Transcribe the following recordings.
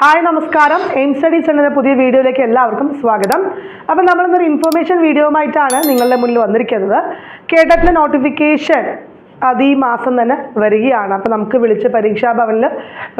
Hi നമസ്കാരം. Aim studies എന്ന പുതിയ വീഡിയോയിലേക്ക് എല്ലാവർക്കും സ്വാഗതം. അപ്പം നമ്മളിന്നൊരു ഇൻഫർമേഷൻ വീഡിയോയുമായിട്ടാണ് നിങ്ങളുടെ മുന്നിൽ വന്നിരിക്കുന്നത്. കേട്ടറ്റിലെ നോട്ടിഫിക്കേഷൻ അത് ഈ മാസം തന്നെ വരികയാണ്. അപ്പോൾ നമുക്ക് വിളിച്ച് പരീക്ഷാ ഭവനിൽ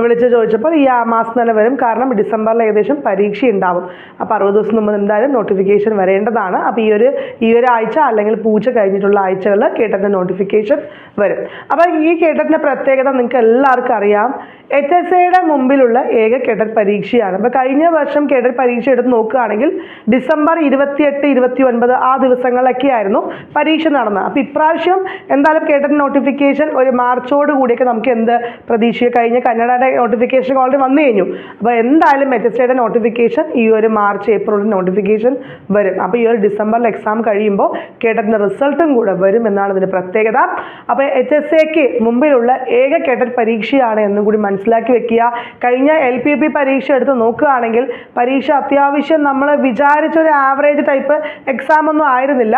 വിളിച്ച് ചോദിച്ചപ്പോൾ ഈ ആ മാസം തന്നെ വരും. കാരണം ഡിസംബറിൽ ഏകദേശം പരീക്ഷ ഉണ്ടാവും. അപ്പോൾ അറുപത് ദിവസം മുമ്പ് എന്തായാലും നോട്ടിഫിക്കേഷൻ വരേണ്ടതാണ്. അപ്പോൾ ഈ ഒരു ഈ ഒരു ആഴ്ച അല്ലെങ്കിൽ പൂച്ച കഴിഞ്ഞിട്ടുള്ള ആഴ്ചകളിൽ കേട്ടറ്റിന്റെ നോട്ടിഫിക്കേഷൻ വരും. അപ്പോൾ ഈ കേട്ടറ്റിന്റെ പ്രത്യേകത നിങ്ങൾക്ക് എല്ലാവർക്കും അറിയാം. എച്ച് എസ് എയുടെ മുമ്പിലുള്ള ഏക കേഡറ്റ് പരീക്ഷയാണ്. അപ്പോൾ കഴിഞ്ഞ വർഷം കേഡറ്റ് പരീക്ഷ എടുത്ത് നോക്കുകയാണെങ്കിൽ ഡിസംബർ ഇരുപത്തിയെട്ട് ഇരുപത്തി ഒൻപത് ആ ദിവസങ്ങളിലൊക്കെ ആയിരുന്നു പരീക്ഷ നടന്നത്. അപ്പോൾ ഇപ്രാവശ്യം എന്തായാലും കേഡറ്റ് നോട്ടിഫിക്കേഷൻ ഒരു മാർച്ചോട് കൂടിയൊക്കെ നമുക്ക് എന്ത് പ്രതീക്ഷ കഴിഞ്ഞ കന്നഡയുടെ നോട്ടിഫിക്കേഷൻ ഓൾറെഡി വന്നു കഴിഞ്ഞു. അപ്പോൾ എന്തായാലും എയുടെ നോട്ടിഫിക്കേഷൻ ഈ ഒരു മാർച്ച് ഏപ്രിലിൽ നോട്ടിഫിക്കേഷൻ വരും. അപ്പോൾ ഈ ഒരു ഡിസംബറിൽ എക്സാം കഴിയുമ്പോൾ കേട്ടറ്റിന്റെ റിസൾട്ടും കൂടെ വരും എന്നാണ് ഇതിന്റെ പ്രത്യേകത. അപ്പോൾ എച്ച് എസ് എക്ക് മുമ്പിലുള്ള ഏക കേട്ടറ്റ് പരീക്ഷയാണ് എന്നും കൂടി മനസ്സിലാക്കി വെക്കുക. കഴിഞ്ഞ എൽ പി പി പരീക്ഷ എടുത്ത് നോക്കുകയാണെങ്കിൽ പരീക്ഷ അത്യാവശ്യം നമ്മൾ വിചാരിച്ച ഒരു ആവറേജ് ടൈപ്പ് എക്സാം ഒന്നും ആയിരുന്നില്ല.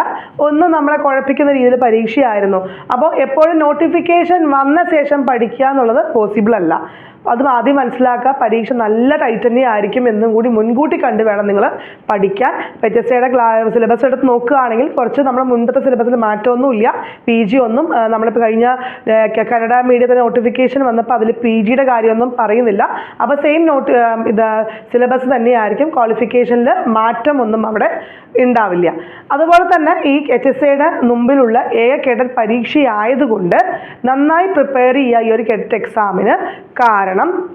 ഒന്നും നമ്മളെ കുഴപ്പിക്കുന്ന രീതിയിൽ പരീക്ഷയായിരുന്നു. അപ്പോൾ എപ്പോഴും നോട്ടിഫിക്കേഷൻ വന്ന ശേഷം പഠിക്കുക എന്നുള്ളത് പോസിബിൾ അല്ല. അതും ആദ്യം മനസ്സിലാക്കുക. പരീക്ഷ നല്ല ടൈറ്റ് തന്നെ ആയിരിക്കും എന്നും കൂടി മുൻകൂട്ടി കണ്ട് വേണം നിങ്ങൾ പഠിക്കാൻ. ക്ലാ സിലബസ് എടുത്ത് നോക്കുകയാണെങ്കിൽ കുറച്ച് നമ്മൾ മുൻപത്തെ സിലബസിൽ മാറ്റമൊന്നുമില്ല പി ജി ഒന്നും നമ്മളിപ്പോൾ കഴിഞ്ഞ കനഡ മീഡിയത്തിന് നോട്ടിഫിക്കേഷൻ വന്നപ്പോൾ അതിൽ പി ജിയുടെ കാര്യമൊന്നും പറയുന്നില്ല. അപ്പോൾ സെയിം നോട്ട് ഇത് സിലബസ് തന്നെയായിരിക്കും. ക്വാളിഫിക്കേഷനിൽ മാറ്റമൊന്നും അവിടെ ഉണ്ടാവില്ല. അതുപോലെ തന്നെ ഈ എച്ച് എസ് എയുടെ മുമ്പിലുള്ള എ കെഡറ്റ് പരീക്ഷയായതുകൊണ്ട് നന്നായി പ്രിപ്പയർ ചെയ്യുക ഈ ഒരു കെഡറ്റ് എക്സാമിന് കാരണം.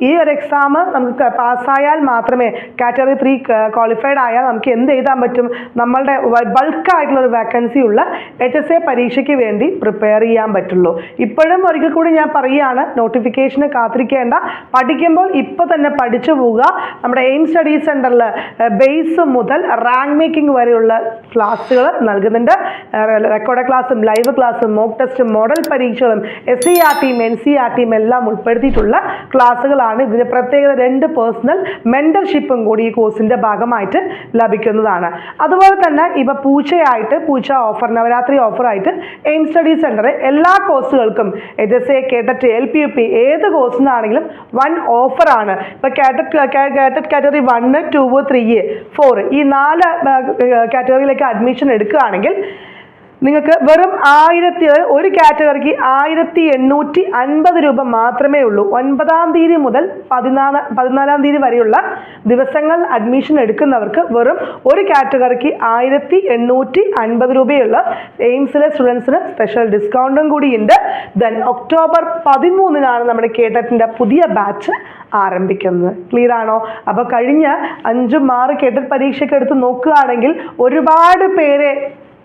ഈ ഒരു എക്സാം നമുക്ക് പാസ്സായാൽ മാത്രമേ കാറ്റഗറി ത്രീ ക്വാളിഫൈഡ് ആയാൽ നമുക്ക് എന്ത് എഴുതാൻ പറ്റും? നമ്മളുടെ ബൾക്കായിട്ടുള്ള ഒരു വേക്കൻസി ഉള്ള എച്ച് എസ് എ പരീക്ഷയ്ക്ക് വേണ്ടി പ്രിപ്പയർ ചെയ്യാൻ പറ്റുള്ളൂ. ഇപ്പോഴും ഒരിക്കൽ കൂടി ഞാൻ പറയുകയാണ് നോട്ടിഫിക്കേഷന് കാത്തിരിക്കേണ്ട. പഠിക്കുമ്പോൾ ഇപ്പോൾ തന്നെ പഠിച്ചു പോവുക. നമ്മുടെ എയിം സ്റ്റഡീസ് സെന്ററിൽ ബേസ് മുതൽ റാങ്ക് മേക്കിംഗ് വരെയുള്ള ക്ലാസ്സുകൾ നൽകുന്നുണ്ട്. റെക്കോർഡ് ക്ലാസ്സും ലൈവ് ക്ലാസ്സും മോക്ക് ടെസ്റ്റും മോഡൽ പരീക്ഷകളും എസ് സി ആർ ടിയും എൻ സി ആർ ടിയും എല്ലാം ഉൾപ്പെടുത്തിയിട്ടുള്ള ക്ലാസ്സുകളാണ്. ഇതിന് പ്രത്യേകത രണ്ട് പേഴ്സണൽ മെന്റർഷിപ്പും കൂടി ഈ കോഴ്സിന്റെ ഭാഗമായിട്ട് ലഭിക്കുന്നതാണ്. അതുപോലെ തന്നെ ഇവ പൂച്ചയായിട്ട് പൂച്ച ഓഫർ നവരാത്രി ഓഫറായിട്ട് എയിം സ്റ്റഡി സെന്റർ എല്ലാ കോഴ്സുകൾക്കും H S A കേട്ടറ്റ് L P U P ഏത് കോഴ്സിനാണെങ്കിലും വൺ ഓഫറാണ് ഇപ്പോൾ കാറ്ററ്റ് category one two three four ഈ നാല് കാറ്റഗറിയിലേക്ക് അഡ്മിഷൻ എടുക്കുകയാണെങ്കിൽ നിങ്ങൾക്ക് വെറും ആയിരത്തി ഒരു കാറ്റഗറിക്ക് ആയിരത്തി എണ്ണൂറ്റി അൻപത് രൂപ മാത്രമേ ഉള്ളൂ. ഒൻപതാം തീയതി മുതൽ പതിനാല് പതിനാലാം തീയതി വരെയുള്ള ദിവസങ്ങൾ അഡ്മിഷൻ എടുക്കുന്നവർക്ക് വെറും ഒരു കാറ്റഗറിക്ക് ആയിരത്തി എണ്ണൂറ്റി അൻപത് രൂപയുള്ള എയിംസിലെ സ്റ്റുഡൻസിന് സ്പെഷ്യൽ ഡിസ്കൗണ്ടും കൂടിയുണ്ട്. ദെൻ ഒക്ടോബർ പതിമൂന്നിനാണ് നമ്മുടെ കേട്ടറ്റിന്റെ പുതിയ ബാച്ച് ആരംഭിക്കുന്നത്. ക്ലിയർ ആണോ? അപ്പോൾ കഴിഞ്ഞ അഞ്ചും ആറ് കേട്ടറ്റ് പരീക്ഷയ്ക്ക് എടുത്ത് നോക്കുകയാണെങ്കിൽ ഒരുപാട് പേരെ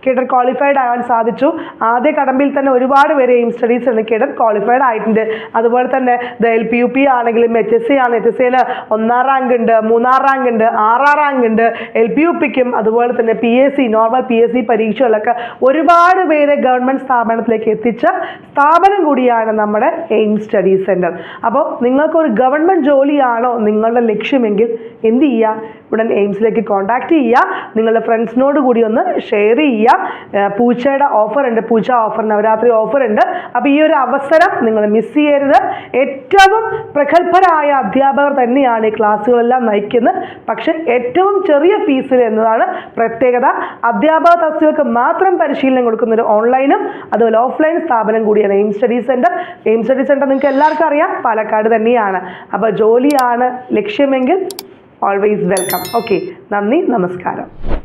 കേഡർ ക്വാളിഫൈഡ് ആകാൻ സാധിച്ചു. ആദ്യ കടമ്പിൽ തന്നെ ഒരുപാട് പേര് എയിം സ്റ്റഡീസ് എന്ന് കേഡർ ക്വാളിഫൈഡ് ആയിട്ടുണ്ട്. അതുപോലെ തന്നെ the L P U P ആണെങ്കിലും എച്ച് എസ് സി ആണ്. എച്ച് എസ് സിയിൽ ഒന്നാം റാങ്ക് ഉണ്ട് മൂന്നാം റാങ്ക് ഉണ്ട് ആറാം റാങ്ക് ഉണ്ട്. എൽ പി യു പിക്കും അതുപോലെ തന്നെ P S C normal P S C പരീക്ഷകളൊക്കെ ഒരുപാട് പേരെ ഗവൺമെന്റ് സ്ഥാപനത്തിലേക്ക് എത്തിച്ച സ്ഥാപനം കൂടിയാണ് നമ്മുടെ എയിം സ്റ്റഡി സെന്റർ അപ്പോൾ നിങ്ങൾക്കൊരു ഗവൺമെന്റ് ജോലിയാണോ നിങ്ങളുടെ ലക്ഷ്യമെങ്കിൽ എന്ത് ചെയ്യുക? ഉടൻ എയിംസിലേക്ക് കോൺടാക്ട് ചെയ്യുക. നിങ്ങളുടെ ഫ്രണ്ട്സിനോട് കൂടി ഒന്ന് ഷെയർ ചെയ്യുക. ഏർ പൂച്ചയുടെ ഓഫർ ഉണ്ട്. പൂച്ച ഓഫർ നവരാത്രി ഓഫർ ഉണ്ട്. അപ്പോൾ ഈ ഒരു അവസരം നിങ്ങൾ മിസ് ചെയ്യരുത്. ഏറ്റവും പ്രഗത്ഭരായ അധ്യാപകർ തന്നെയാണ് ഈ ക്ലാസ്സുകളെല്ലാം നയിക്കുന്നത്. പക്ഷെ ഏറ്റവും ചെറിയ ഫീസിൽ എന്നതാണ് പ്രത്യേകത. അധ്യാപക തസ്തികൾക്ക് മാത്രം പരിശീലനം കൊടുക്കുന്ന ഒരു ഓൺലൈനും അതുപോലെ ഓഫ്ലൈൻ സ്ഥാപനം കൂടിയാണ് Aim study centre Aim study centre നിങ്ങൾക്ക് എല്ലാവർക്കും അറിയാം. പാലക്കാട് തന്നെയാണ്. അപ്പോൾ ജോലിയാണ് ലക്ഷ്യമെങ്കിൽ ഓൾവേസ് വെൽക്കം ഓക്കെ നന്ദി. നമസ്കാരം.